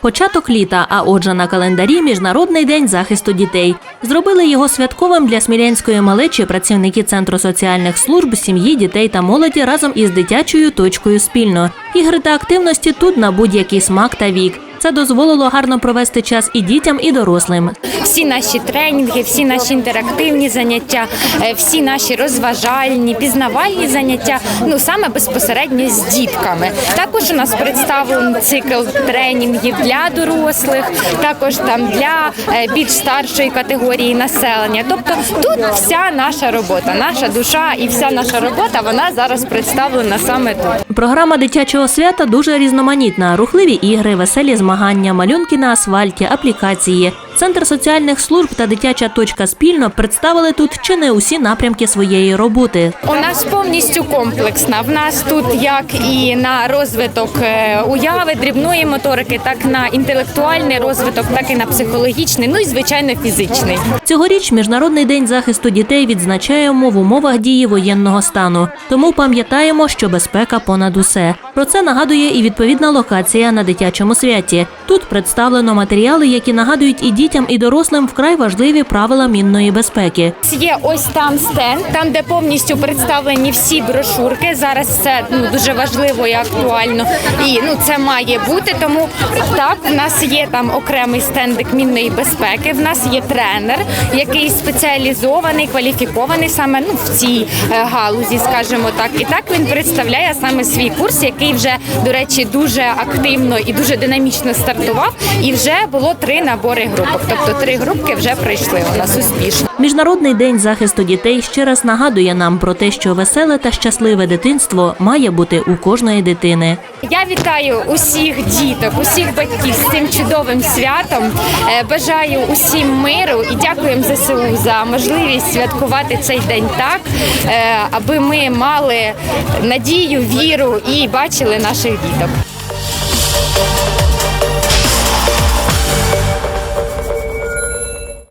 Початок літа, а отже на календарі Міжнародний день захисту дітей. Зробили його святковим для смілянської малечі працівники Центру соціальних служб, сім'ї, дітей та молоді разом із дитячою точкою спільно. Ігри та активності тут на будь-який смак та вік. Це дозволило гарно провести час і дітям, і дорослим. всі наші тренінги, всі наші інтерактивні заняття, е, всі наші розважальні, пізнавальні заняття. Ну саме безпосередньо з дітками. Також у нас представлений цикл тренінгів для дорослих, також там для е, більш старшої категорії населення. Тобто тут вся наша робота, наша душа і вся наша робота вона зараз представлена саме тут. Програма дитячого свята дуже різноманітна: рухливі ігри, веселі змагання, малюнки на асфальті, аплікації. Центр соціальних служб та дитяча точка спільно представили тут чи не усі напрямки своєї роботи. У нас повністю комплексна. В нас тут як і на розвиток е, уяви, дрібної моторики, так на інтелектуальний розвиток, так і на психологічний, ну і звичайно фізичний. Цьогоріч Міжнародний день захисту дітей відзначаємо в умовах дії воєнного стану. Тому пам'ятаємо, що безпека понад усе. Про це нагадує і відповідна локація на дитячому святі. Тут представлено матеріали, які нагадують і дітям, і дорослим вкрай важливі правила мінної безпеки. Є ось там стенд, там де повністю представлені всі брошурки. Зараз це ну дуже важливо і актуально. І ну це має бути. Тому так в нас є там окремий стендик мінної безпеки. В нас є тренер, який спеціалізований, кваліфікований саме ну в цій е, галузі, скажімо так. І так він представляє саме свій курс, який вже до речі дуже активно і дуже динамічно стартував. І вже було три набори групок. Тобто три групки вже пройшли у нас успішно. Міжнародний день захисту дітей ще раз нагадує нам про те, що веселе та щасливе дитинство має бути у кожної дитини. Я вітаю усіх діток, усіх батьків з цим чудовим святом. Е, Бажаю усім миру і дякуємо ЗСУ за можливість святкувати цей день так, е, аби ми мали надію, віру і бачили наших діток.